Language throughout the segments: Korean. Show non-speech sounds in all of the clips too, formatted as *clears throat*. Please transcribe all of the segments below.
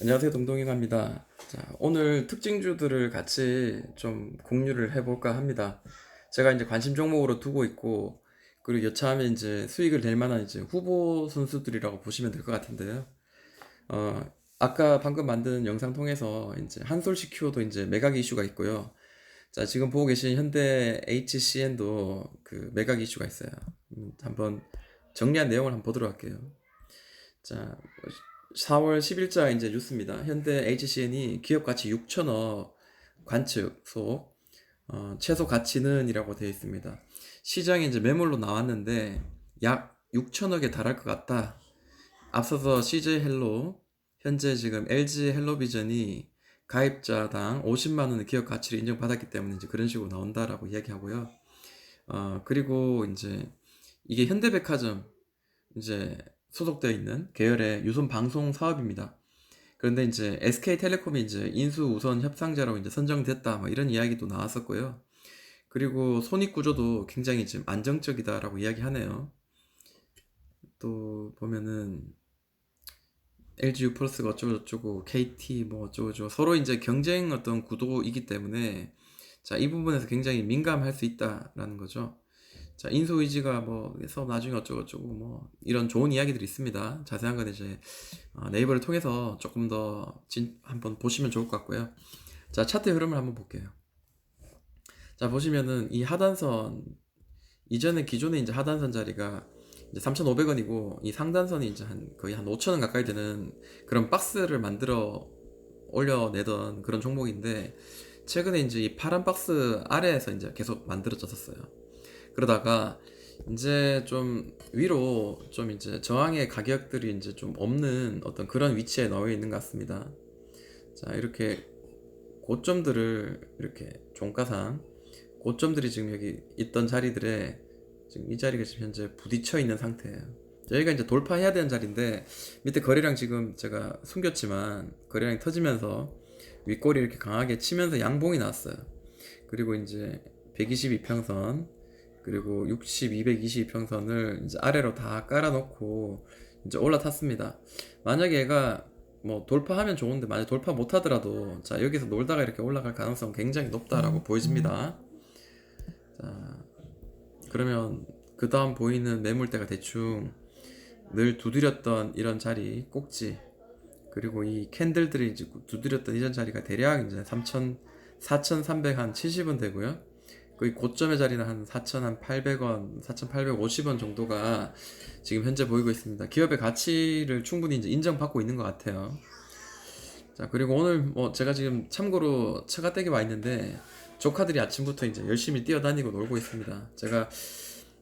안녕하세요. 동동이갑니다. 자 오늘 특징주들을 같이 좀 공유를 해볼까 합니다. 제가 이제 관심 종목으로 두고 있고 그리고 여차하면 이제 수익을 낼 만한 이제 후보 선수들이라고 보시면 될 것 같은데요. 어 아까 방금 만든 영상 통해서 이제 한솔시 큐어도 이제 매각 이슈가 있고요. 자 지금 보고 계신 현대 HCN도 그 매각 이슈가 있어요. 음, 한번 정리한 내용을 한번 보도록 할게요 자 4월 10일자 이제 뉴스입니다. 현대 HCN이 기업 가치 6천억 관측 속 어, 최소 가치는이라고 되어 있습니다. 시장에 이제 매물로 나왔는데 약 6천억에 달할 것 같다. 앞서서 CJ 헬로 현재 지금 LG 헬로비전이 가입자당 50만 원의 기업 가치를 인정받았기 때문에 이제 그런 식으로 나온다라고 이야기하고요. 어, 그리고 이제 이게 현대백화점 이제 소속되어 있는 계열의 유선 방송 사업입니다. 그런데 이제 SK텔레콤이 이제 인수 우선 협상자로 이제 선정됐다 뭐 이런 이야기도 나왔었고요. 그리고 손익 구조도 굉장히 지금 안정적이다라고 이야기하네요. 또 보면은 LG U 플러스가 어쩌고 저쩌고 KT 뭐 어쩌고 저쩌고 서로 이제 경쟁 어떤 구도이기 때문에 자, 이 부분에서 굉장히 민감할 수 있다라는 거죠. 자, 인수 의지가 뭐, 그래서 나중에 어쩌고저쩌고 뭐, 이런 좋은 이야기들이 있습니다. 자세한 건 이제 어, 네이버를 통해서 조금 더 진, 한번 보시면 좋을 것 같고요. 자, 차트 흐름을 한번 볼게요. 자, 보시면은 이 하단선, 이전에 기존에 이제 하단선 자리가 이제 3,500원이고, 이 상단선이 이제 한 거의 한 5,000원 가까이 되는 그런 박스를 만들어 올려내던 그런 종목인데, 최근에 이제 이 파란 박스 아래에서 이제 계속 만들어졌었어요. 그러다가 이제 좀 위로 좀 이제 저항의 가격들이 이제 좀 없는 어떤 그런 위치에 놓여 있는 것 같습니다. 자, 이렇게 고점들을 이렇게 종가상 고점들이 지금 여기 있던 자리들에 지금 이 자리가 지금 현재 부딪혀 있는 상태예요. 여기가 이제 돌파해야 되는 자리인데 밑에 거래량 지금 제가 숨겼지만 거래량이 터지면서 윗꼬리 이렇게 강하게 치면서 양봉이 나왔어요. 그리고 이제 122평선 그리고 60, 222평선을 이제 아래로 다 깔아놓고 이제 올라탔습니다. 만약에 얘가 뭐 돌파하면 좋은데 만약 돌파 못하더라도 자 여기서 놀다가 이렇게 올라갈 가능성 굉장히 높다라고 보여집니다. 자 그러면 그 다음 보이는 매물대가 대충 늘 두드렸던 이런 자리 꼭지 그리고 이 캔들들이 이제 두드렸던 이전 자리가 대략 이제 3천 4,370원 되고요. 거의 고점의 자리는 한 4,800원, 4,850원 정도가 지금 현재 보이고 있습니다. 기업의 가치를 충분히 이제 인정받고 있는 것 같아요. 자, 그리고 오늘 뭐 제가 지금 참고로 처가댁에 와 있는데 조카들이 아침부터 이제 열심히 뛰어다니고 놀고 있습니다. 제가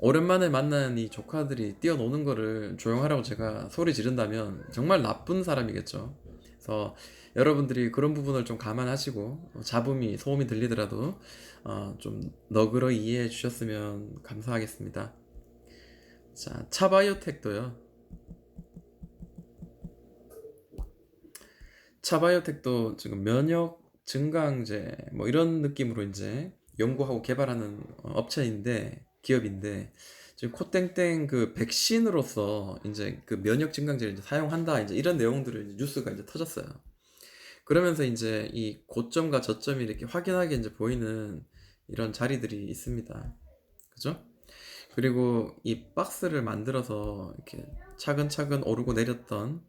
오랜만에 만난 이 조카들이 뛰어노는 거를 조용하라고 제가 소리 지른다면 정말 나쁜 사람이겠죠. 그래서 여러분들이 그런 부분을 좀 감안하시고 잡음이 소음이 들리더라도 어, 좀 너그러 이해해 주셨으면 감사하겠습니다. 자, 차바이오텍도요. 차바이오텍도 지금 면역 증강제 뭐 이런 느낌으로 이제 연구하고 개발하는 업체인데 기업인데 지금 코땡땡 그 백신으로서 이제 그 면역 증강제를 이제 사용한다 이제 이런 내용들을 이제 뉴스가 이제 터졌어요. 그러면서 이제 이 고점과 저점이 이렇게 확연하게 이제 보이는 이런 자리들이 있습니다. 그죠? 그리고 이 박스를 만들어서 이렇게 차근차근 오르고 내렸던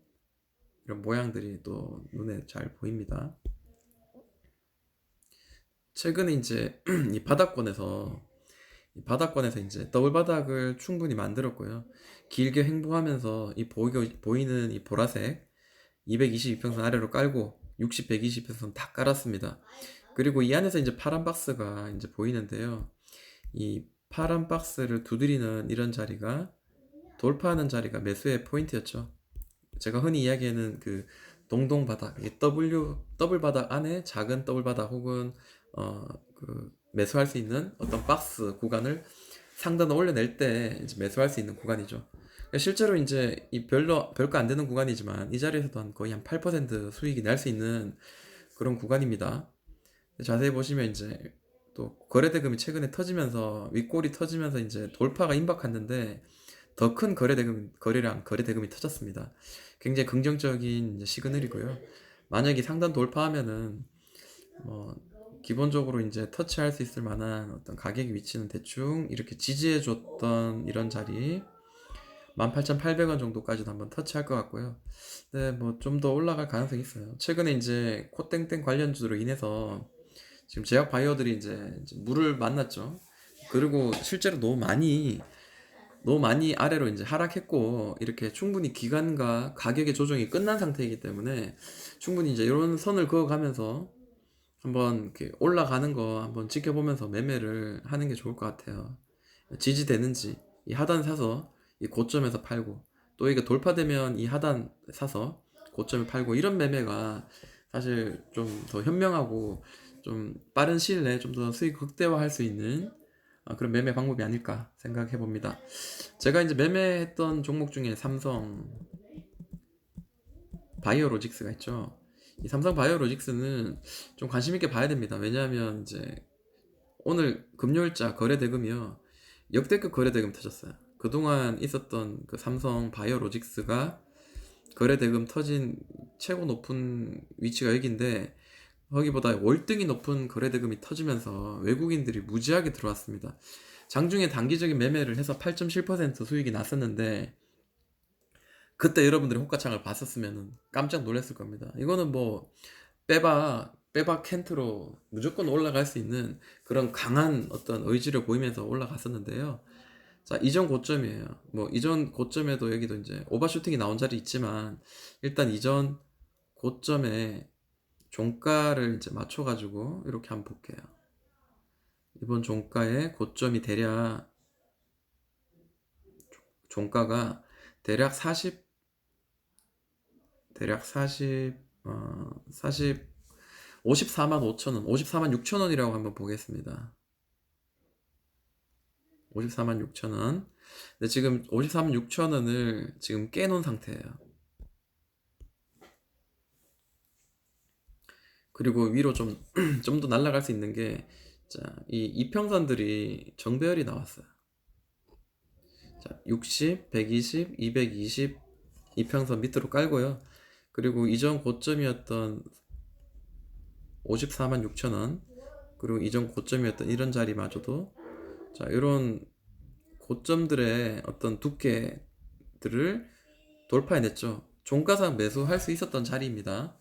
이런 모양들이 또 눈에 잘 보입니다. 최근에 이제 *clears throat* 이 바닥권에서 이 바닥권에서 이제 더블 바닥을 충분히 만들었고요. 길게 횡보하면서 이 보이, 보이는 이 보라색 222평선 아래로 깔고 60, 120평선 다 깔았습니다. 그리고 이 안에서 이제 파란 박스가 이제 보이는데요. 이 파란 박스를 두드리는 이런 자리가 돌파하는 자리가 매수의 포인트였죠. 제가 흔히 이야기하는 그 동동 바닥, W 더블 바닥 안에 작은 더블 바닥 혹은 어 그 매수할 수 있는 어떤 박스 구간을 상단을 올려낼 때 매수할 수 있는 구간이죠. 그러니까 실제로 이제 이 별로 별거 안 되는 구간이지만 이 자리에서도 한 거의 한 8% 수익이 날 수 있는 그런 구간입니다. 자세히 보시면 이제 또 거래 대금이 최근에 터지면서 윗골이 터지면서 이제 돌파가 임박했는데 더 큰 거래 대금 거래량 거래 대금이 터졌습니다. 굉장히 긍정적인 시그널이고요. 만약에 상단 돌파하면은 뭐 기본적으로 이제 터치할 수 있을 만한 어떤 가격 위치는 대충 이렇게 지지해 줬던 이런 자리 18,800원 정도까지도 한번 터치할 것 같고요. 네, 뭐 좀 더 올라갈 가능성이 있어요. 최근에 이제 코땡땡 관련주로 인해서 지금 제약 바이오들이 이제 이제 물을 만났죠. 그리고 실제로 너무 많이 너무 많이 아래로 이제 하락했고 이렇게 충분히 기간과 가격의 조정이 끝난 상태이기 때문에 충분히 이제 이런 선을 그어가면서 한번 이렇게 올라가는 거 한번 지켜보면서 매매를 하는 게 좋을 것 같아요. 지지되는지 이 하단 사서 이 고점에서 팔고 또 이게 돌파되면 이 하단 사서 고점에 팔고 이런 매매가 사실 좀 더 현명하고 좀 빠른 시일 내에 좀 더 수익 극대화할 수 있는 아, 그런 매매 방법이 아닐까 생각해 봅니다. 제가 이제 매매했던 종목 중에 삼성 바이오로직스가 있죠. 이 삼성 바이오로직스는 좀 관심 있게 봐야 됩니다. 왜냐하면 이제 오늘 금요일자 거래 대금이요 역대급 거래 대금 터졌어요. 그동안 있었던 그 삼성 바이오로직스가 거래 대금 터진 최고 높은 위치가 여기인데 거기보다 월등히 높은 거래 대금이 터지면서 외국인들이 무지하게 들어왔습니다. 장중에 단기적인 매매를 해서 8.7% 수익이 났었는데 그때 여러분들이 호가창을 봤었으면 깜짝 놀랐을 겁니다. 이거는 뭐 빼박 빼박 캔트로 무조건 올라갈 수 있는 그런 강한 어떤 의지를 보이면서 올라갔었는데요. 자, 이전 고점이에요. 뭐 이전 고점에도 여기도 이제 오버슈팅이 나온 자리 있지만 일단 이전 고점에 종가를 이제 맞춰가지고 이렇게 한번 볼게요. 이번 종가의 고점이 대략 종가가 대략 40 대략 40 어, 40 54만 5천 원, 54만 6천 원이라고 한번 보겠습니다. 54만 6천 원. 근데 지금 54만 6천 원을 지금 깨놓은 상태예요. 그리고 위로 좀 *clears throat* 좀 더 날아갈 수 있는 게 자, 이 이평선들이 정배열이 나왔어요. 자, 60, 120, 220 이평선 밑으로 깔고요. 그리고 이전 고점이었던 54만 6천 원 그리고 이전 고점이었던 이런 자리마저도 자 이런 고점들의 어떤 두께들을 돌파해냈죠. 종가상 매수할 수 있었던 자리입니다.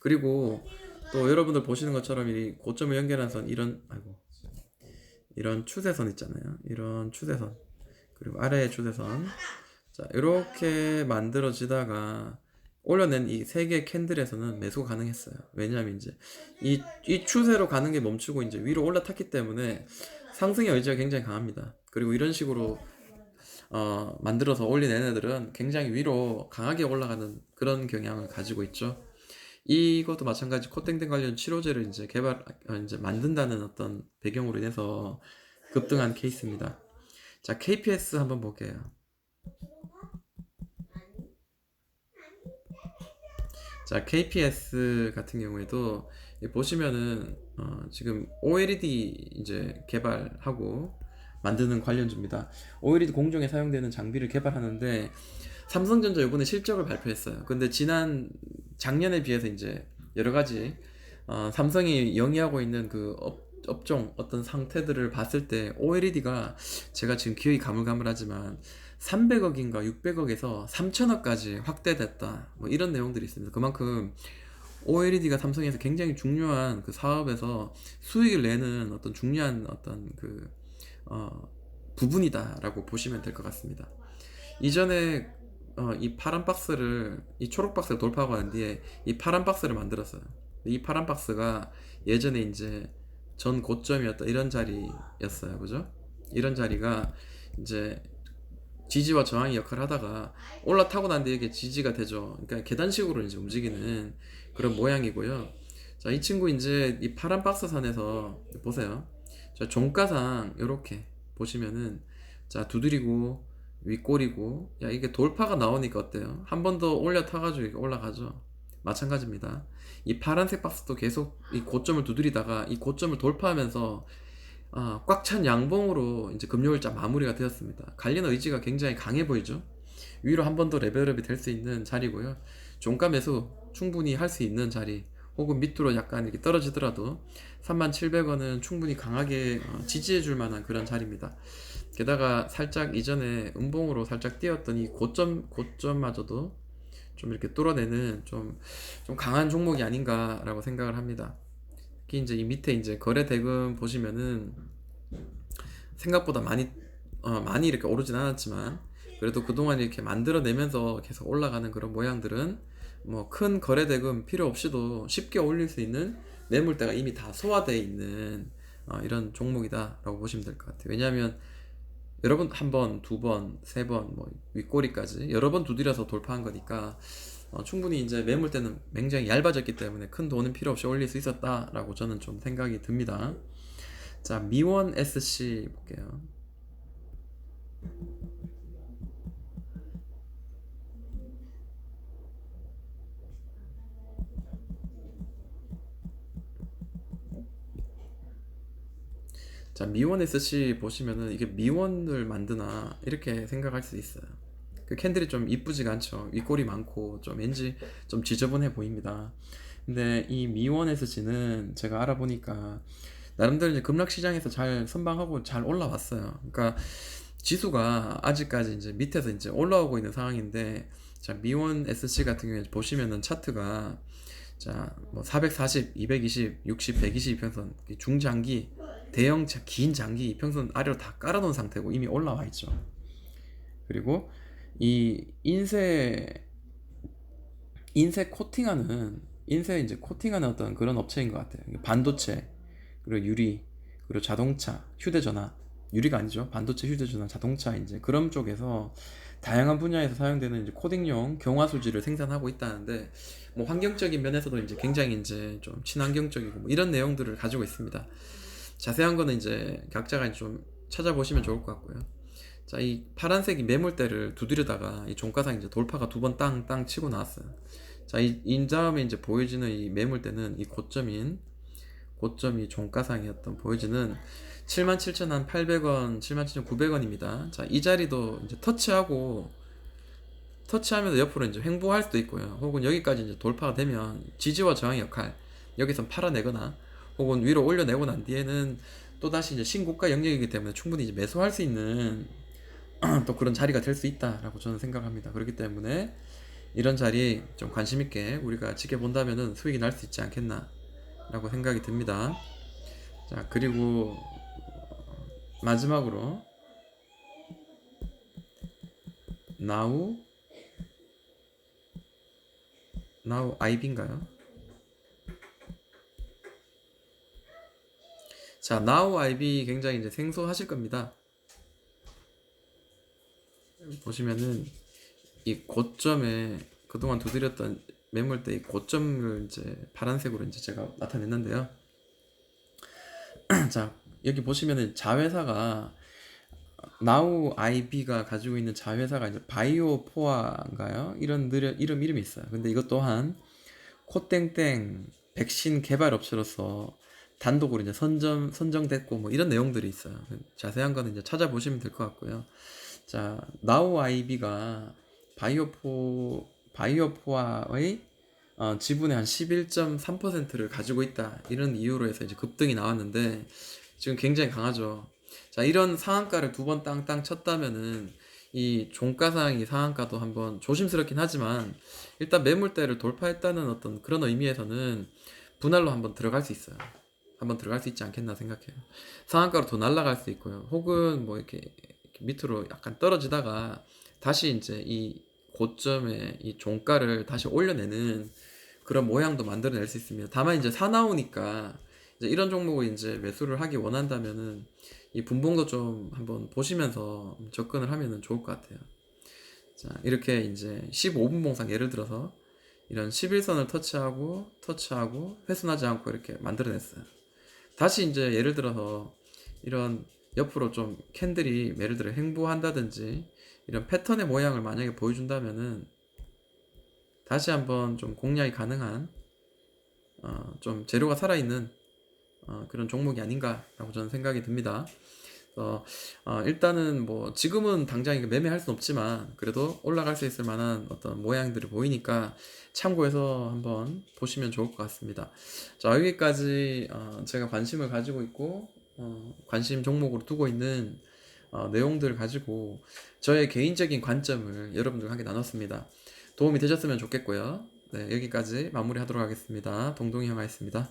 그리고 또 여러분들 보시는 것처럼 이 고점을 연결한 선 이런 아이고 이런 추세선 있잖아요. 이런 추세선 그리고 아래의 추세선 자 이렇게 만들어지다가 올려낸 이 세 개의 캔들에서는 매수가 가능했어요. 왜냐하면 이제 이, 이 추세로 가는 게 멈추고 이제 위로 올라탔기 때문에 상승의 의지가 굉장히 강합니다. 그리고 이런 식으로 어, 만들어서 올린 얘네들은 굉장히 위로 강하게 올라가는 그런 경향을 가지고 있죠. 이것도 마찬가지 코땡땡 관련 치료제를 이제 개발 어, 이제 만든다는 어떤 배경으로 인해서 급등한 케이스입니다. 자, KPS 한번 볼게요. 자, KPS 같은 경우에도 이 보시면은 어, 지금 OLED 이제 개발하고 만드는 관련주입니다. OLED 공정에 사용되는 장비를 개발하는데 삼성전자 요번에 실적을 발표했어요. 근데 지난 작년에 비해서 이제 여러 가지 어, 삼성이 영위하고 있는 그 업, 업종 어떤 상태들을 봤을 때 OLED가 제가 지금 기억이 가물가물하지만 300억인가 600억에서 3천억까지 확대됐다. 뭐 이런 내용들이 있습니다. 그만큼 OLED가 삼성에서 굉장히 중요한 그 사업에서 수익을 내는 어떤 중요한 어떤 그 어, 부분이다라고 보시면 될 것 같습니다. 이전에 어, 이 파란 박스를 이 초록 박스를 돌파하고 난 뒤에 이 파란 박스를 만들었어요. 이 파란 박스가 예전에 이제 전 고점이었던 이런 자리였어요. 그죠? 이런 자리가 이제 지지와 저항의 역할을 하다가 올라타고 난 뒤에 이게 지지가 되죠. 그러니까 계단식으로 이제 움직이는 그런 모양이고요. 자, 이 친구 이제 이 파란 박스 선에서 보세요. 자, 종가상 이렇게 보시면은 자, 두드리고 윗골이고 야, 이게 돌파가 나오니까 어때요? 한 번 더 올려 타 가지고 올라가죠. 마찬가지입니다. 이 파란색 박스도 계속 이 고점을 두드리다가 이 고점을 돌파하면서 아, 꽉찬 양봉으로 이제 금요일자 마무리가 되었습니다. 갈리는 의지가 굉장히 강해 보이죠? 위로 한 번 더 레벨업이 될 수 있는 자리고요. 종가 매수 충분히 할 수 있는 자리 혹은 밑으로 약간 이렇게 떨어지더라도 3700원은 충분히 강하게 어, 지지해 줄 만한 그런 자리입니다. 게다가 살짝 이전에 음봉으로 살짝 뛰었던 이 고점 고점마저도 좀 이렇게 뚫어내는 좀, 좀 강한 종목이 아닌가라고 생각을 합니다. 특히 이제 이 밑에 이제 거래 대금 보시면은 생각보다 많이 어, 많이 이렇게 오르진 않았지만 그래도 그동안 이렇게 만들어내면서 계속 올라가는 그런 모양들은 뭐 큰 거래 대금 필요 없이도 쉽게 올릴 수 있는 매물대가 이미 다 소화되어 있는 어, 이런 종목이다라고 보시면 될 것 같아요. 왜냐하면 여러 번, 한 번, 두 번, 세 번, 뭐, 윗꼬리까지 여러 번 두드려서 돌파한 거니까, 어, 충분히 이제 매물대는 굉장히 얇아졌기 때문에 큰 돈은 필요 없이 올릴 수 있었다라고 저는 좀 생각이 듭니다. 자, 미원 SC 볼게요. 자, 미원 SC 보시면은 이게 미원을 만드나 이렇게 생각할 수 있어요. 그 캔들이 좀 이쁘지가 않죠. 윗골이 많고 좀 왠지 좀 지저분해 보입니다. 근데 이 미원 SC는 제가 알아보니까 나름대로 이제 급락 시장에서 잘 선방하고 잘 올라왔어요. 그러니까 지수가 아직까지 이제 밑에서 이제 올라오고 있는 상황인데 자, 미원 SC 같은 경우에 보시면은 차트가 자, 뭐 440, 220, 60, 120 이평선 중장기 대형 자- 긴 장기 이평선 아래로 다 깔아놓은 상태고 이미 올라와 있죠. 그리고 이 인쇄 인쇄 코팅하는 인쇄 이제 코팅하는 어떤 그런 업체인 것 같아요. 반도체 그리고 유리 그리고 자동차 휴대전화 유리가 아니죠. 반도체 휴대전화 자동차 이제 그런 쪽에서 다양한 분야에서 사용되는 이제 코딩용 경화 소지를 생산하고 있다는데 뭐 환경적인 면에서도 이제 굉장히 이제 좀 친환경적이고 뭐 이런 내용들을 가지고 있습니다. 자세한 거는 이제 각자가 좀 찾아보시면 좋을 것 같고요. 자, 이 파란색이 매물대를 두드리다가 이 종가상 이제 돌파가 두번 땅땅 치고 나왔어요. 자, 이, 이 다음에 이제 보여지는 이 매물대는 이 고점인 고점이 종가상이었던 보여지는 77,800원, 77,900원입니다. 자, 이 자리도 이제 터치하고 터치하면서 옆으로 이제 횡보할 수도 있고요. 혹은 여기까지 이제 돌파가 되면 지지와 저항의 역할 여기서 팔아내거나 혹은 위로 올려내고 난 뒤에는 또 다시 이제 신고가 영역이기 때문에 충분히 이제 매수할 수 있는 *clears throat* 또 그런 자리가 될 수 있다라고 저는 생각합니다. 그렇기 때문에 이런 자리 좀 관심 있게 우리가 지켜본다면은 수익이 날 수 있지 않겠나라고 생각이 듭니다. 자 그리고 마지막으로 나우 나우 아이비인가요? 자, 나우 아이비 굉장히 이제 생소하실 겁니다. 보시면은 이 고점에 그동안 두드렸던 매물대 이 고점을 이제 파란색으로 이제 제가 나타냈는데요. *clears throat* 자, 여기 보시면은 자회사가 나우 아이비가 가지고 있는 자회사가 이제 바이오 포아인가요? 이런 느려, 이름 이름이 있어요. 근데 이것 또한 코땡땡 백신 개발 업체로서 단독으로 이제 선정 선정됐고 뭐 이런 내용들이 있어요. 자세한 거는 이제 찾아보시면 될 것 같고요. 자, 나우 아이비가 바이오포 바이오포아의 어, 지분의 한 11.3%를 가지고 있다. 이런 이유로 해서 이제 급등이 나왔는데 지금 굉장히 강하죠. 자, 이런 상한가를 두 번 땅땅 쳤다면은 이 종가상이 상한가도 한번 조심스럽긴 하지만 일단 매물대를 돌파했다는 어떤 그런 의미에서는 분할로 한번 들어갈 수 있어요. 한번 들어갈 수 있지 않겠나 생각해요. 상한가로 더 날아갈 수 있고요. 혹은 뭐 이렇게, 밑으로 약간 떨어지다가 다시 이제 이 고점에 이 종가를 다시 올려내는 그런 모양도 만들어낼 수 있습니다. 다만 이제 사나우니까 이제 이런 종목을 이제 매수를 하기 원한다면은 이 분봉도 좀 한번 보시면서 접근을 하면은 좋을 것 같아요. 자, 이렇게 이제 15분 봉상 예를 들어서 이런 11선을 터치하고 터치하고 훼손하지 않고 이렇게 만들어냈어요. 다시 이제 예를 들어서 이런 옆으로 좀 캔들이 예를 들어 횡보한다든지 이런 패턴의 모양을 만약에 보여준다면은 다시 한번 좀 공략이 가능한 어, 좀 재료가 살아있는 어, 그런 종목이 아닌가라고 저는 생각이 듭니다. 어, 어, 일단은 뭐 지금은 당장 이거 매매할 수는 없지만 그래도 올라갈 수 있을 만한 어떤 모양들이 보이니까 참고해서 한번 보시면 좋을 것 같습니다. 자, 여기까지 어, 제가 관심을 가지고 있고 어, 관심 종목으로 두고 있는 어, 내용들 가지고 저의 개인적인 관점을 여러분들과 함께 나눴습니다. 도움이 되셨으면 좋겠고요. 네, 여기까지 마무리하도록 하겠습니다. 동동이 형아였습니다.